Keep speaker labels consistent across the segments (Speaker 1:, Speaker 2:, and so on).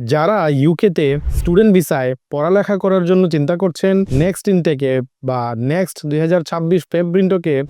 Speaker 1: যারা ইউকেতে স্টুডেন্ট ভিসায় পড়ালেখা করার জন্য চিন্তা করছেন নেক্সট ইনটেকে বা নেক্সট দুই হাজার ছাব্বিশ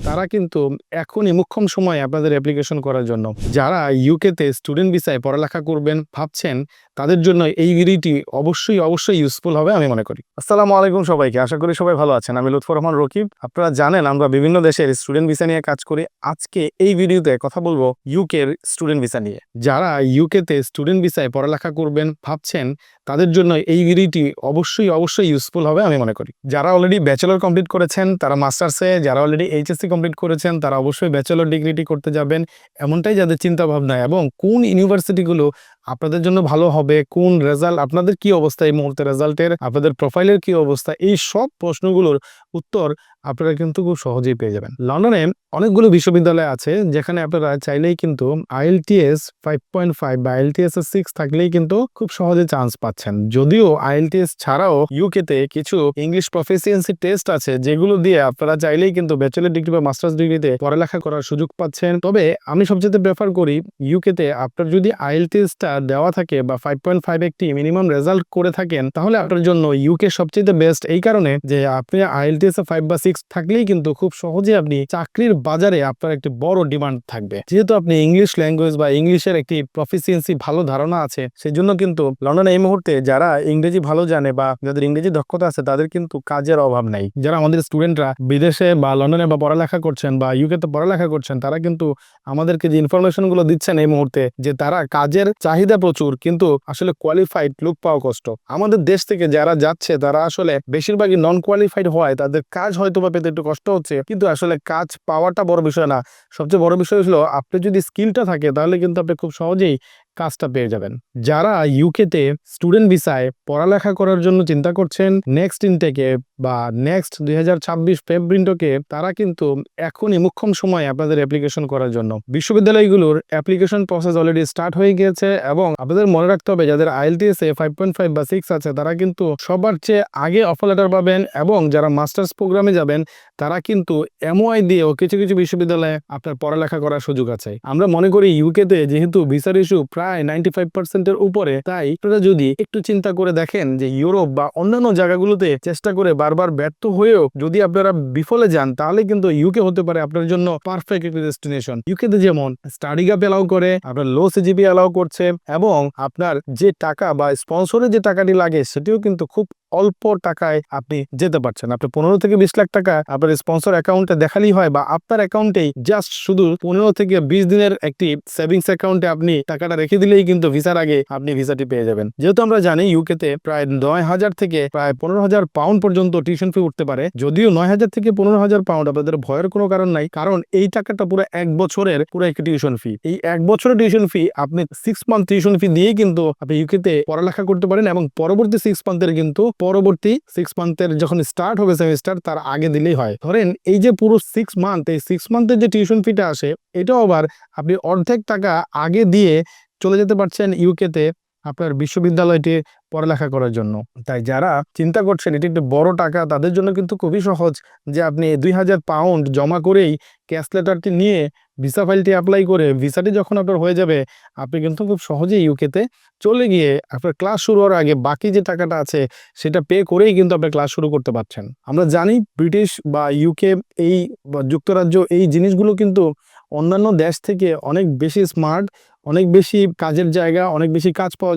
Speaker 1: তারা কিন্তু এখনই মুখ্যম সময় আপনাদের অ্যাপ্লিকেশন করার জন্য। যারা ইউকেতে স্টুডেন্ট ভিসায় পড়ালেখা করবেন ভাবছেন তাদের জন্য এই ভিডিওটি অবশ্যই অবশ্যই ইউজফুল হবে আমি মনে করি। আসসালামু আলাইকুম সবাইকে আশা করি সবাই ভালো আছেন। আমি লুৎফর রহমান রকিব। আপনারা জানেন আমরা বিভিন্ন দেশের স্টুডেন্ট ভিসা নিয়ে কাজ করি। আজকে এই ভিডিওতে কথা বলব ইউকের স্টুডেন্ট ভিসা নিয়ে। যারা ইউকেতে স্টুডেন্ট ভিসায় পড়ালেখা করবেন ভাবছেন, তাদের জন্য এই ডিগ্রিটি অবশ্যই অবশ্যই ইউজফুল হবে আমি মনে করি। যারা অলরেডি ব্যাচেলর কমপ্লিট করেছেন, তারা মাস্টার্সে যারা অলরেডি এইচএসসি কমপ্লিট করেছেন, তারা অবশ্যই ব্যাচেলর ডিগ্রিটি করতে যাবেন। এমনটাই যাদের চিন্তা ভাবনা এবং কোন ইউনিভার্সিটিগুলো আপনাদের জন্য ভালো হবে, কোন রেজাল্ট আপনাদের কি অবস্থা এই মুহূর্তে রেজাল্টের আপনাদের প্রোফাইলের কি অবস্থা, এই সব প্রশ্নগুলোর উত্তর আপনারা কিন্তু খুব সহজেই পেয়ে যাবেন। লন্ডনে অনেকগুলো বিশ্ববিদ্যালয় আছে যেখানে আপনারা চাইলেই কিন্তু আইএলটিএস ফাইভ পয়েন্ট ফাইভ বা আইএলটিএস এর সিক্স থাকলেই কিন্তু খুব সহজে চান্স পাচ্ছেন। যদিও আইএলটিএস ছাড়াও ইউকেতে কিছু ইংলিশ প্রফেসিয়েন্সি টেস্ট আছে যেগুলো দিয়ে আপনারা চাইলেই কিন্তু ব্যাচেলর ডিগ্রি বা মাস্টার্স ডিগ্রিতে পড়ালেখা করার সুযোগ পাচ্ছেন। তবে আমি সবচেয়ে প্রেফার করি ইউকেতে আপনার যদি আইএলটিএসটা দেওয়া থাকে বা ফাইভ পয়েন্ট ফাইভ একটি মিনিমাম রেজাল্ট করে থাকেন, তাহলে আপনার জন্য ইউকে সবচেয়ে বেস্ট এই কারণে যে আপনি আইএলটিএস এ ফাইভ বা সিক্স থাকলেই কিন্তু খুব সহজে আপনি চাকরির বাজারে আপনার একটি বড় ডিমান্ড থাকবে। যেহেতু আপনি ইংলিশ ল্যাঙ্গুয়েজ বা ইংলিশের একটি প্রফিসিয়েন্সি ভালো ধারণা আছে সেই জন্য কিন্তু লন্ডনে এই মুহূর্তে যারা ইংরেজি ভালো জানে বা যাদের ইংরেজি দক্ষতা আছে, তাদের কিন্তু কাজের অভাব নাই। যারা আমাদের স্টুডেন্টরা বিদেশে বা লন্ডনে বা পড়ালেখা করছেন বা ইউকেতে পড়ালেখা করছেন, তারা কিন্তু আমাদেরকে যে ইনফরমেশনগুলো দিচ্ছেন এই মুহূর্তে, যে তারা কাজের চাহিদা প্রচুর, কিন্তু আসলে কোয়ালিফাইড লোক পাওয়া কষ্ট। আমাদের দেশ থেকে যারা যাচ্ছে, তারা আসলে বেশিরভাগই নন কোয়ালিফাইড হয়, তাদের কাজ হয়তো বা পেতে একটু কষ্ট হচ্ছে, কিন্তু আসলে কাজ পাওয়াটা বড় বিষয় না। সবচেয়ে বড় বিষয় হলো, আপনি যদি স্কিলটা থাকে, তাহলে কিন্তু আপনি খুব সহজেই কাজটা পেয়ে যাবেন। যারা ইউকেতে স্টুডেন্ট ভিসায় পড়ালেখা করার জন্য চিন্তা করছেন নেক্সট ইনটেকে বা নেক্সট দুই হাজার ছাব্বিশ ফেব্রিন্টোকে তারা কিন্তু এখনই মুখ্যম সময় আপনাদের অ্যাপ্লিকেশন করার জন্য। বিশ্ববিদ্যালয়গুলোর অ্যাপ্লিকেশন প্রসেস অলরেডি স্টার্ট হয়ে গিয়েছে এবং আপনাদের মনে রাখতে হবে, যাদের আইএলটিএস ফাইভ পয়েন্ট ফাইভ বা সিক্স আছে, তারা কিন্তু সবার চেয়ে আগে অফার লেটার পাবেন এবং যারা মাস্টার্স প্রোগ্রামে যাবেন, তারা কিন্তু এমওআই দিয়েও কিছু কিছু বিশ্ববিদ্যালয়ে আপনার পড়ালেখা করার সুযোগ আছে। আমরা মনে করি ইউকেতে যেহেতু ভিসার ইস্যু প্রায় নাইনটি ফাইভ পার্সেন্টের উপরে। তাই আপনারা যদি একটু চিন্তা করে দেখেন যে ইউরোপ বা অন্যান্য জায়গাগুলোতে চেষ্টা করে বারবার ব্যর্থ হয়েও যদি আপনারা বিফলে যান, তাহলে কিন্তু ইউকে হতে পারে আপনার জন্য পারফেক্ট একটি ডেস্টিনেশন ইউকেতে যেমন স্টাডি গ্যাপ এলাও করে, আপনার লো সিজিপি এলাও করছে, এবং আপনার যে টাকা বা স্পন্সরের যে টাকাটি লাগে, সেটিও কিন্তু খুব অল্প টাকায় আপনি যেতে পারছেন। আপনি পনেরো থেকে বিশ লাখ টাকা আপনার স্পন্সর অ্যাকাউন্টে দেখালেই হয়, বা আপনার অ্যাকাউন্টেই জাস্ট শুধু পনেরো থেকে বিশ দিনের একটি সেভিংস অ্যাকাউন্টে আপনি টাকাটা দিলেই কিন্তু ভিসার আগে আপনি ভিসাটি পেয়ে যাবেন। যেহেতু আমরা জানি ইউকেতে প্রায় নয় হাজার থেকে প্রায় পনেরো হাজার পাউন্ড পর্যন্ত টিউশন ফি উঠতে পারে, যদিও নয় হাজার থেকে পনেরো হাজার পাউন্ড আপনাদের ভয়ের কোনো কারণ নাই, কারণ এই টাকাটা পুরো এক বছরের পুরো একটি টিউশন ফি এই এক বছরের টিউশন ফি আপনি সিক্স মান্থ টিউশন ফি দিয়েই কিন্তু আপনি ইউকেতে পড়ালেখা করতে পারেন এবং পরবর্তী সিক্স মান্থের কিন্তু পরবর্তী সিক্স মান্থের যখন স্টার্ট হবে সেমিস্টার তার আগে দিলেই হয়। ধরেন এই যে পুরো সিক্স মান্থ এই সিক্স মান্থের যে টিউশন ফিটা আসে, এটাও আবার আপনি অর্ধেক টাকা আগে দিয়ে চলে যেতে পারছেন ইউকেতে আপনার বিশ্ববিদ্যালয়টি পড়ালেখা করার জন্য। তাই যারা চিন্তা করছেন এটি একটি বড় টাকা, তাদের জন্য কিন্তু খুবই সহজ যে আপনি দুই হাজার পাউন্ড জমা করেই ক্যাশ লেটারটি নিয়ে ভিসা ফাইলটি অ্যাপ্লাই করে ভিসাটি যখন আপনার হয়ে যাবে, আপনি কিন্তু খুব সহজেই ইউকেতে চলে গিয়ে আপনার ক্লাস শুরু হওয়ার আগে বাকি যে টাকাটা আছে সেটা পে করেই কিন্তু আপনি ক্লাস শুরু করতে পারছেন। আমরা জানি ব্রিটিশ বা ইউকে এই যুক্তরাজ্য এই জিনিসগুলো কিন্তু অন্যান্য দেশ থেকে অনেক বেশি স্মার্ট অনেক বেশি কাজের জায়গা অনেক বেশি কাজ পাওয়া